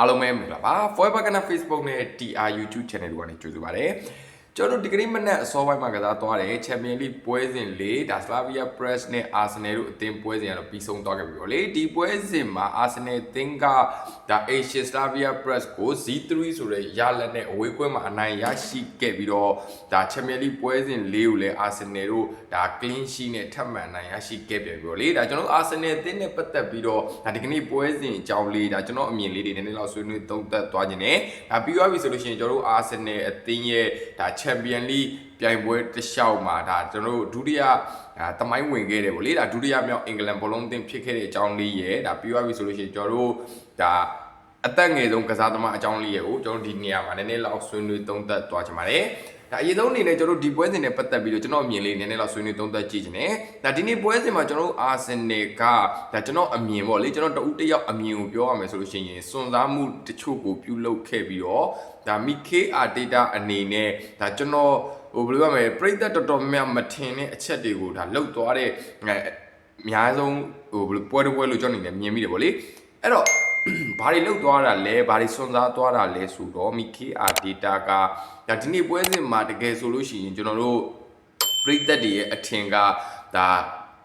အားလုံးပဲမင်္ဂလာပါ Forever Kana Facebook နဲ့ TR YouTube Channel တို့ကနေကြိုဆိုပါရစေ ကျွန်တော်တို့ဒီကနေ့မနက်အစောပိုင်းမှာကစားသွားတယ် Champion League ပွဲစဉ်၄ဒါ Slavia Press နဲ့ Arsenal တို့အသင်းပွဲစဉ်ကတော့ပြီးဆုံးသွားခဲ့ပြီပေါ့လေဒီပွဲစဉ်မှာ Arsenal အသင်းကဒါ Asia Slavia Press ကို Z3 ဆိုတဲ့ရလက်နဲ့အဝေးကွင်းမှာအနိုင်ရရှိခဲ့ပြီးတော့ဒါ Champion League ပွဲစဉ်၄ကိုလည်း Arsenal တို့ဒါ clean sheet နဲ့ထပ်မံအနိုင်ရရှိခဲ့ပြန်ပြီပေါ့လေဒါကျွန်တော်တို့ Arsenal အသင်းနဲ့ပတ်သက်ပြီးတော့ဒါဒီကနေ့ပွဲစဉ်အကြောင်းလေးဒါကျွန်တော်အမြင်လေးတွေနည်းနည်းလောက်ဆွေးနွေးသုံးသပ်သွားခြင်းနဲ့ဒါပြီးသွားပြီဆိုလို့ရှိရင်ကျွန်တော်တို့ Arsenal အသင်းရဲ့ဒါ Champion League ပြိုင်ပွဲတစ်လျှောက်မှာဒါကျွန်တော်တို့ဒုတိယဒါတမိုင်းဝင်ခဲ့တယ်ဗောလေဒါဒုတိယမြောက်အင်္ဂလန်ဘောလုံးအသင်းဖြစ်ခဲ့တဲ့အကြောင်းလေးရယ်ဒါပြီးသွားပြီဆိုလို့ရှိရင်ကျွန်တော်တို့ဒါအသက်ငယ်ဆုံးကစားသမားအကြောင်းလေးရယ်ကိုကျွန်တော်ဒီနေရာမှာနည်းနည်းလောက်ဆွေးနွေးသုံးသပ်သွားချင်ပါတယ် ဒါအရင်ဆုံးအနေနဲ့ကျွန်တော်ဒီပွဲစဉ်နဲ့ပတ်သက်ပြီးတော့ကျွန်တော်အမြင်လေးနည်းနည်းလောက်ဆွေးနွေးသုံးသပ်ကြည့်ချင်တယ်။ဒါဒီနေ့ပွဲစဉ်မှာကျွန်တော်တို့အာဆင်နယ်ကဒါကျွန်တော်အမြင်ပေါ့လေကျွန်တော်တဦးတစ်ယောက်အမြင်ကိုပြောရမယ်ဆိုလို့ရှိရင်စွန့်စားမှုတချို့ကိုပြုလုပ်ခဲ့ပြီးတော့ဒါမီကေအာဒေတာအနေနဲ့ဒါကျွန်တော်ဟိုဘယ်လိုရမလဲပြိသက်တော်တော်များများမထင်တဲ့အချက်တွေကိုဒါလောက်သွားတဲ့အဲအများဆုံးဟိုဘယ်လိုပွဲတစ်ပွဲလို့ကျွန်တော်အနေနဲ့မြင်မိတယ်ပေါ့လေ။အဲ့တော့ ဘာတွေလောက်သွားတာလဲဘာတွေစွန့်စားသွားတာလဲဆိုတော့ MKR data ကဒါဒီနေ့ပွဲစဉ်မှာတကယ်ဆိုလို့ရှိရင်ကျွန်တော်တို့ပြိသက်တွေရဲ့အထင်ကဒါ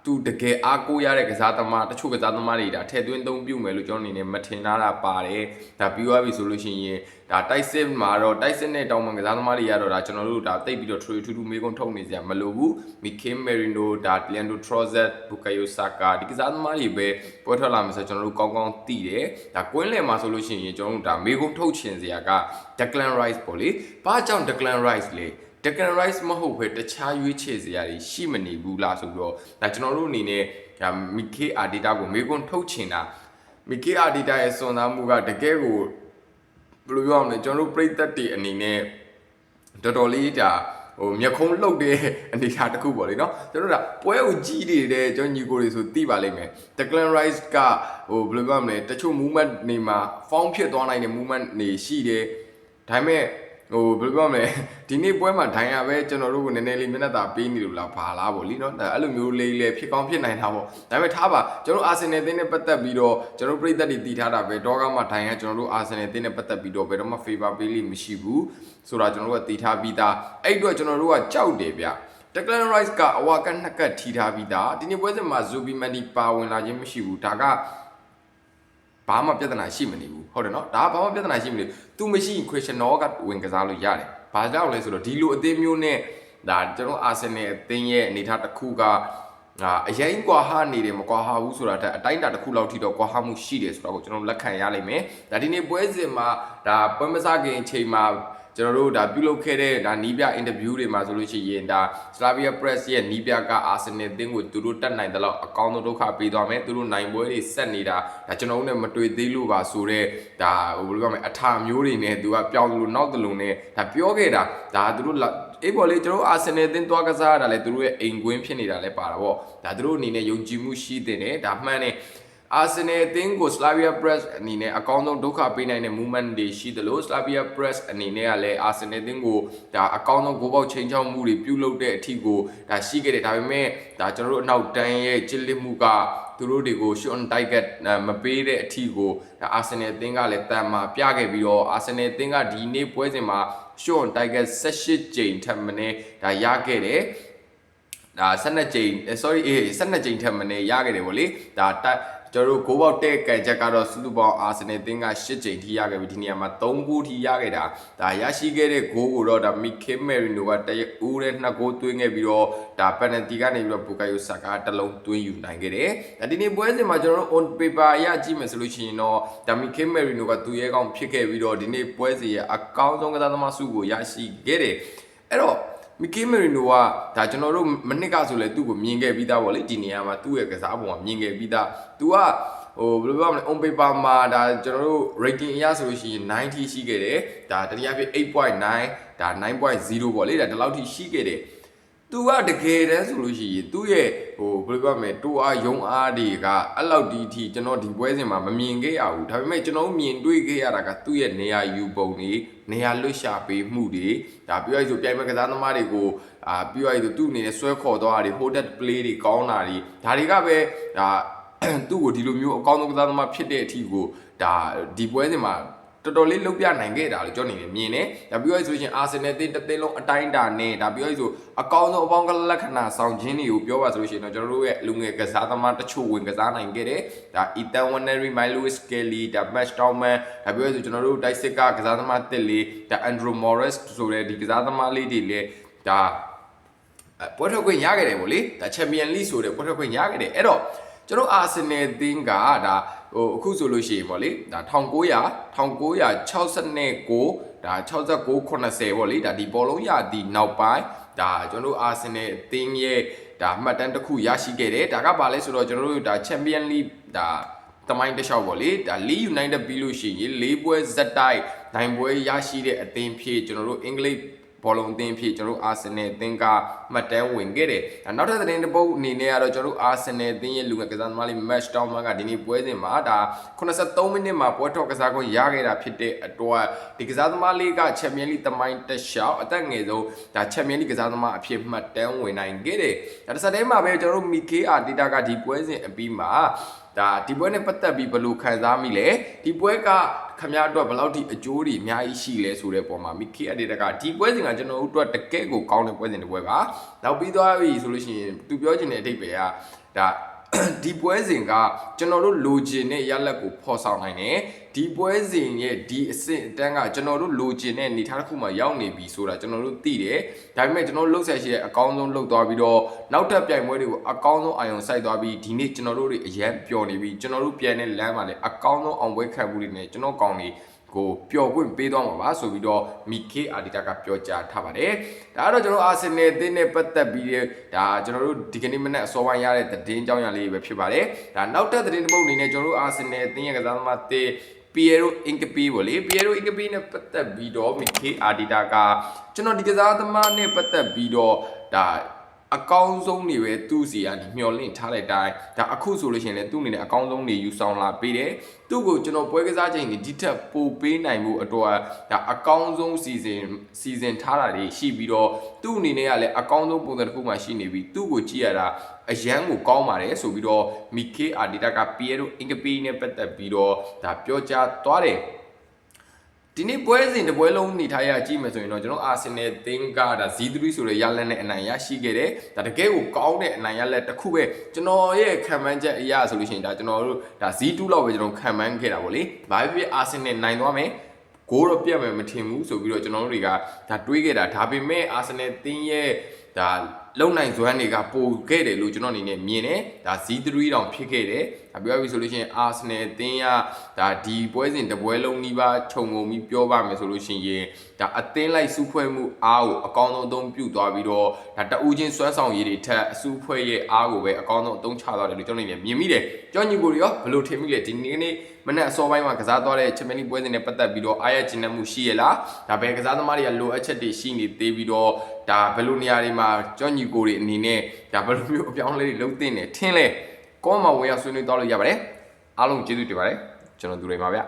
သူတကယ်အားကိုးရတဲ့ကစားသမားတချို့ကစားသမားတွေဒါထည့်သွင်းသုံးပြုမယ်လို့ကျွန်တော်အနေနဲ့မထင်တာတာပါတယ်ဒါပြီးသွားပြီဆိုလို့ရှိရင်ဒါတိုက်စစ်မှာတော့တိုက်စစ်နဲ့တောင်းပန်ကစားသမားတွေကတော့ဒါကျွန်တော်တို့ဒါတိတ်ပြီးတော့ထရီထူးထူးမေးခွန်းထုတ်နေစရာမလိုဘူးမီကင်မယ်ရီနိုဒါလန်ဒိုထရောဇက်ဘူကာယိုဆာကာဒီကစားသမားတွေပဲပွဲထွက်လာမယ်ဆိုကျွန်တော်တို့ကောင်းကောင်းသိတယ်ဒါကွင်းလယ်မှာဆိုလို့ရှိရင်ကျွန်တော်တို့ဒါမေးခွန်းထုတ်ချင်စရာက Declan Rice ပေါ့လေဘာကြောင့် Declan Rice လဲ Declan Rice မဟုတ်ဘဲတခြားရွေးချယ်စရာတွေရှိမနေဘူးလားဆိုပြီးတော့ဒါကျွန်တော်တို့အနေနဲ့ဒါ Mickey Arteta ကိုမေးခွန်းထုတ်ချင်တာ Mickey Arteta ရဲ့စွမ်းသားမှုကတကယ်ကိုဘယ်လိုပြောရမလဲကျွန်တော်တို့ပြည်သက်တွေအနေနဲ့တော်တော်လေးဒါဟိုမျက်ခုံးလှုပ်တဲ့အနေအထားတစ်ခုပေါ့လေနော်ကျွန်တော်တို့ဒါပွဲကိုကြီးနေတဲ့ကျွန်တော်ညီကိုတွေဆိုသိပါလိမ့်မယ် Declan Rice ကဟိုဘယ်လိုပြောရမလဲတချို့ movement နေမှာ form ဖြစ်သွားနိုင်တဲ့ movement နေရှိတယ်ဒါပေမဲ့ ဟိုဘယ်လိုပြောမလဲဒီနေ့ပွဲမှာဒိုင်ယာပဲကျွန်တော်တို့ကိုနည်းနည်းလေးမျက်နှာသာပေးနေလို့လားဘာလားပေါ့လीเนาะအဲ့လိုမျိုးလေးလေးဖြစ်ကောင်းဖြစ်နိုင်တာပေါ့ဒါပေမဲ့ထားပါကျွန်တော်အာဆင်နယ်အသင်းနဲ့ပတ်သက်ပြီးတော့ကျွန်တော်ပြည်သက်တွေတည်ထားတာပဲတော့ကမှဒိုင်ယာကျွန်တော်တို့အာဆင်နယ်အသင်းနဲ့ပတ်သက်ပြီးတော့ဘယ်တော့မှ favor ပေးလိမ့်မရှိဘူးဆိုတာကျွန်တော်တို့ကတည်ထားပြီးသားအဲ့အတွက်ကျွန်တော်တို့ကကြောက်တယ်ဗျ Declan Rice ကအဝါကနှစ်ကတ်ထီထားပြီးသားဒီနေ့ပွဲစဉ်မှာ Zubi Mandi ပါဝင်လာခြင်းမရှိဘူးဒါက ဘာမှပြဿနာရှိမနေဘူးဟုတ်တယ်နော်ဒါကဘာမှပြဿနာရှိမနေဘူး तू မရှိရင် Christian Nor ကဝင်ကစားလို့ရတယ်ဘာကြောင့်လဲဆိုတော့ဒီလိုအသင်းမျိုးနဲ့ဒါကျွန်တော်အာဆင်နယ်အသင်းရဲ့အနေအထားတစ်ခုကအာအရင်ကွာဟနေတယ်မကွာဟဘူးဆိုတာတက်အတိုင်းတာတစ်ခုလောက်ထိတော့ကွာဟမှုရှိတယ်ဆိုတော့ကိုကျွန်တော်လက်ခံရလိမ့်မယ်ဒါဒီနေ့ပွဲစဉ်မှာဒါပွဲမစားခင်အချိန်မှာ ကျွန်တော်တို့ဒါပြုလုပ်ခဲ့တဲ့ဒါနီးပြအင်တာဗျူးတွေမှာဆိုလို့ရှိရင်ဒါ Slavia Press ရဲ့နီးပြက Arsenal အသင်းကိုသူတို့တက်နိုင်တဲ့လောက်အကောင်းဆုံးဒုက္ခပေးသွားမယ်သူတို့နိုင်ပွဲတွေဆက်နေတာဒါကျွန်တော်တို့နဲ့မတွေ့သေးလို့ပါဆိုတော့ဒါဟိုဘယ်လိုပြောမလဲအထာမျိုးတွေနဲ့သူကပြောင်းလို့နောက်တလုံးနဲ့ဒါပြောခဲ့တာဒါသူတို့အေးပေါ်လေကျွန်တော်အာဆင်နယ်အသင်းသွားကစားရတာလေသူတို့ရဲ့အိမ်ကွင်းဖြစ်နေတာလည်းပါတာပေါ့ဒါသူတို့အနေနဲ့ယုံကြည်မှုရှိတဲ့နဲ့ဒါမှန်တယ် အာဆင်နယ်အသင်းကို Slavia Press အနေနဲ့အကောင်းဆုံးဒုက္ခပေးနိုင်တဲ့ movement တွေရှိသလို Slavia Press အနေနဲ့ကလည်းအာဆင်နယ်အသင်းကိုဒါအကောင်းဆုံးဂိုးပေါက်ချိန်ချောက်မှုတွေပြုလုပ်တဲ့အထီကိုဒါရှိခဲ့တယ်ဒါပေမဲ့ဒါကျွန်တော်တို့အနောက်တန်းရဲ့ချစ်လစ်မှုကသူတို့တွေကို shot on target မပေးတဲ့အထီကိုဒါအာဆင်နယ်အသင်းကလည်းတန်မာပြခဲ့ပြီးတော့အာဆင်နယ်အသင်းကဒီနေ့ပွဲစဉ်မှာ shot on target 18ကြိမ်ထပ်မင်းဒါရခဲ့တယ်ဒါ12ကြိမ် sorry အေး12ကြိမ်ထပ်မင်းရခဲ့တယ်ဗောလေဒါတ က်ကျွန်တော်တို့ဂိုးပေါက်တဲ့ကန်ချက်ကတော့စုစုပေါင်းအာဆင်နယ်တင်းက8ကြိမ်ထိရခဲ့ပြီဒီနေရာမှာ3ဂိုးထိရခဲ့တာဒါရရှိခဲ့တဲ့ဂိုးကိုတော့ဒါမီခင်မယ်ရီနိုကတရဦးတဲ့2ဂိုးသွင်းခဲ့ပြီးတော့ဒါပန်နတီကနေပြီးတော့ဘူကာယိုဆာကာတစ်လုံးသွင်းယူနိုင်ခဲ့တယ်ဒါဒီနေ့ပွဲစဉ်မှာကျွန်တော်တို့ on paper အရကြည့်မယ်ဆိုလို့ရှိရင်တော့ဒါမီခင်မယ်ရီနိုကသူ့ရဲ့ကောင်ဖြစ်ခဲ့ပြီးတော့ဒီနေ့ပွဲစဉ်ရဲ့အကောင်းဆုံးကစားသမားစုကိုရရှိခဲ့တယ်အဲ့တော့ မီကီမရီနိုကဒါကျွန်တော်တို့မနစ်ကဆိုလဲသူ့ကိုမြင်ခဲ့ပြီးသားပေါ့လေဒီနေရာမှာသူ့ရဲ့ကစားပုံကမြင်ခဲ့ပြီးသား။ तू ကဟိုဘယ်လိုပြောမလဲ on paper မှာဒါကျွန်တော်တို့ rating အရဆိုလို့ရှိရင်90ရှိခဲ့တယ်။ဒါတနည်းအားဖြင့်8.9ဒါ9.0ပေါ့လေဒါဒီလောက်ထိရှိခဲ့တယ်။ तू ကတကယ်တမ်းဆိုလို့ရှိရင်သူ့ရဲ့ဟိုဘယ်လိုပြောမလဲတိုးအားယုံအားတွေကအဲ့လောက်ဒီထိကျွန်တော်ဒီပွဲစဉ်မှာမမြင်ခဲ့ရဘူးဒါပေမဲ့ကျွန်တော်မြင်တွေ့ခဲ့ရတာကသူ့ရဲ့နေရာယူပုံတွေနေရာလွတ်ရှာပေးမှုတွေဒါပြောရည်ဆိုပြိုင်မဲ့ကစားသမားတွေကိုအာပြောရည်ဆိုသူ့အနေနဲ့ဆွဲခေါ်သွားတာတွေ hold play တွေကောင်းတာတွေဒါတွေကပဲဒါသူ့ကိုဒီလိုမျိုးအကောင်းဆုံးကစားသမားဖြစ်တဲ့အထိကိုဒါဒီပွဲစဉ်မှာ တော်တော်လေးလုတ်ပြနိုင်ခဲ့တာလို့ကျွန်တော်နေမြင်တယ်ဒါပြီးတော့ဆိုရှင်အာဆင်နယ်တင်းတစ်သင်းလုံးအတိုင်းတာနဲ့ဒါပြီးတော့ဆိုအကောင်းဆုံးအပေါင်းကလက္ခဏာဆောင်ခြင်းတွေကိုပြောပါဆိုလို့ရှိရင်တော့ကျွန်တော်တို့ရဲ့လူငယ်ကစားသမားတချို့ဝင်ကစားနိုင်ခဲ့တယ်ဒါ Ethan Wannery, Milo Skelly ဒါ Matt Stallman ဒါပြီးတော့ဆိုကျွန်တော်တို့ Dysik ကကစားသမားတစ်လေးဒါ Andrew Morris ဆိုတဲ့ဒီကစားသမားလေးတွေလည်းဒါအဲပွဲထွက်ခွင့်ရခဲ့တယ်ဗောလေဒါချန်ပီယံလိဆိုတဲ့ပွဲထွက်ခွင့်ရခဲ့တယ်အဲ့တော့ကျွန်တော်အာဆင်နယ်သင်းကဒါ ဟိုအခုဆိုလို့ရှိရင်ဗောလေဒါ1900 1969ဒါ69 80ဗောလေဒါဒီဘောလုံးရဒီနောက်ပိုင်းဒါကျွန်တော်အာဆင်နယ်အသင်းရဲ့ဒါမှတ်တမ်းတစ်ခုရရှိခဲ့တယ်ဒါကဘာလဲဆိုတော့ကျွန်တော်တို့ဒါချန်ပီယံလိဒါတမိုင်းတစ်လျှောက်ပေါ့လေဒါလီယူနိုက်တက်ပြီးလို့ရှိရင်၄ပွဲဇက်တိုက်နိုင်ပွဲရရှိတဲ့အသင်းဖြစ်ကျွန်တော်တို့အင်္ဂလိပ် ဘောလုံးအသင်းဖြစ်ကျွန်တော်တို့အာဆင်နယ်အသင်းကမှတ်တမ်းဝင်ခဲ့တယ်။နောက်ထပ်သတင်းတစ်ပုဒ်အနေနဲ့ကတော့ကျွန်တော်တို့အာဆင်နယ်အသင်းရဲ့လူငယ်ကစားသမားလေး Match Down ကဒီနေ့ပွဲစဉ်မှာဒါ83မိနစ်မှာပွဲတော်ကစားခွင့်ရခဲ့တာဖြစ်တဲ့အတွက်ဒီကစားသမားလေးကချန်ပီယံလိသမိုင်းတစ်လျှောက်အသက်ငယ်ဆုံးဒါချန်ပီယံလိကစားသမားအဖြစ်မှတ်တမ်းဝင်နိုင်ခဲ့တယ်။ဒါတစ်ဆက်တည်းမှာပဲကျွန်တော်တို့ Mike Arteta ကဒီပွဲစဉ်အပြီးမှာဒါဒီပွဲနဲ့ပတ်သက်ပြီးဘယ်လိုခံစားမိလဲဒီပွဲက ခမရအတွက်ဘယ်လောက်ထိအကျိုးတွေအများကြီးရှိလဲဆိုတဲ့ပုံမှာမိခေအဒေတကဒီပွဲစဉ်ကကျွန်တော်တို့အတွက်တကယ့်ကိုကောင်းတဲ့ပွဲစဉ်တစ်ပွဲပါနောက်ပြီးသွားပြီဆိုလို့ရှိရင်သူပြောချင်တဲ့အဓိပ္ပာယ်ကဒါဒီပွဲစဉ်ကကျွန်တော်တို့လိုချင်တဲ့ရလက်ကိုဖော်ဆောင်နိုင်တယ် ဒီပွဲစဉ်ရဲ့ဒီအဆင့်အတန်းကကျွန်တော်တို့လိုချင်တဲ့အနေအထားတစ်ခုမှရောက်နေပြီဆိုတာကျွန်တော်တို့သိတယ်ဒါပေမဲ့ကျွန်တော်တို့လှုပ်ဆက်ရှိတဲ့အကောင်းဆုံးလှုပ်သွားပြီးတော့နောက်ထပ်ပြိုင်ပွဲတွေကိုအကောင်းဆုံးအာရုံစိုက်သွားပြီးဒီနေ့ကျွန်တော်တို့တွေအရန်ပျော်နေပြီကျွန်တော်တို့ပြန်တဲ့လမ်းမှာလည်းအကောင်းဆုံးအောင်ပွဲခံမှုတွေနဲ့ကျွန်တော်ကောင်းနေကိုပျော်ခွင့်ပေးသွားမှာပါဆိုပြီးတော့မီကေအာဒီတာကပြောကြားထားပါတယ်။ဒါကတော့ကျွန်တော်အာဆင်နယ်အသင်းနဲ့ပတ်သက်ပြီးဒါကျွန်တော်တို့ဒီကနေ့မနေ့အစောပိုင်းရတဲ့သတင်းကြောင်းရလေးပဲဖြစ်ပါတယ်။ဒါနောက်ထပ်သတင်းတစ်ပုဒ်အနေနဲ့ကျွန်တော်တို့အာဆင်နယ်အသင်းရဲ့ကစားသမားတေ ပီယရိုအင်ကပီဗောလေပီယရိုအင်ကပီနဲ့ပတ်သက်ပြီးတော့မီကေအာဒီတာကကျွန်တော်ဒီကစားသမားနဲ့ပတ်သက်ပြီးတော့ဒါအကောင်းဆုံးတွေပဲသူ့စီကနေမျောလင့်ထားတဲ့အတိုင်းဒါအခုဆိုလို့ရှိရင်လည်းသူ့အနေနဲ့အကောင်းဆုံးတွေယူဆောင်လာပေးတယ်သူ့ကိုကျွန်တော်ပွဲကစားချိန်တွေဒီထက်ပိုပေးနိုင်မှုအတွက်ဒါအကောင်းဆုံးစီစဉ်စီစဉ်ထားတာတွေရှိပြီးတော့သူ့အနေနဲ့ကလည်းအကောင်းဆုံးပုံစံတစ်ခုမှရှိနေပြီးသူ့ကိုကြည့်ရတာ အရန်ကိုကောင်းပါတယ်ဆိုပြီးတော့မီကေအာဒီတာကပီယရိုအင်ကပီနဲ့ပတ်သက်ပြီးတော့ဒါပြောကြားသွားတယ်ဒီနေ့ပွဲစဉ်တစ်ပွဲလုံးနေထားရကြည့်မယ်ဆိုရင်တော့ကျွန်တော်အာဆင်နယ်သင်းကဒါ Z3 ဆိုတဲ့ရလက်နဲ့အနိုင်ရရှိခဲ့တယ်ဒါတကယ်ကိုကောင်းတဲ့အနိုင်ရလက်တစ်ခုပဲကျွန်တော်ရဲ့ခံမှန်းချက်အရဆိုလို့ရှိရင်ဒါကျွန်တော်တို့ဒါ Z2 လောက်ပဲကျွန်တော်ခံမှန်းခဲ့တာပေါ့လေဘာဖြစ်ဖြစ်အာဆင်နယ်နိုင်သွားမယ်ဂိုးတော့ပြတ်မယ်မထင်ဘူးဆိုပြီးတော့ကျွန်တော်တို့တွေကဒါတွေးခဲ့တာဒါပေမဲ့အာဆင်နယ်သင်းရဲ့ဒါ လုံနိုင်ဇွမ်းတွေကပိုခဲ့တယ်လို့ကျွန်တော်အနေနဲ့မြင်တယ်ဒါ Z3 တောင်ဖြစ်ခဲ့တယ်ဒါပြောပြီးဆိုလို့ရှိရင် Arsenal အသင်းကဒါဒီပွဲစဉ်တစ်ပွဲလုံးနီးပါးခြုံငုံပြီးပြောပါမယ်ဆိုလို့ရှိရင်ဒါအသင်းလိုက်စုဖွဲ့မှုအားကိုအကောင်းဆုံးအသုံးပြုသွားပြီးတော့ဒါတအူးချင်းစွမ်းဆောင်ရည်တွေထက်အစုဖွဲ့ရဲ့အားကိုပဲအကောင်းဆုံးအသုံးချသွားတယ်လို့ကျွန်တော်အနေနဲ့မြင်မိတယ်ကြောညီကိုတွေရောဘယ်လိုထင်မိလဲဒီနေ့နေ့မနေ့အစောပိုင်းမှာကစားသွားတဲ့ချန်ပီယံလိပွဲစဉ်နဲ့ပတ်သက်ပြီးတော့အားရကျဉ်းမှုရှိရလားဒါပဲကစားသမားတွေကလိုအပ်ချက်တွေရှိနေသေးပြီးတော့ ဒါဘယ်လိုနေရာတွေမှာကြောညီကိုတွေအနေနဲ့ဒါဘယ်လိုမျိုးအပြောင်းအလဲတွေလုပ်သင့်တယ်ထင်လဲကောမဝင်ရောက်ဆွေးနွေးသွားလို့ရပါတယ်အားလုံးကျေးဇူးတင်ပါတယ်ကျွန်တော်သူတွေပါဗျ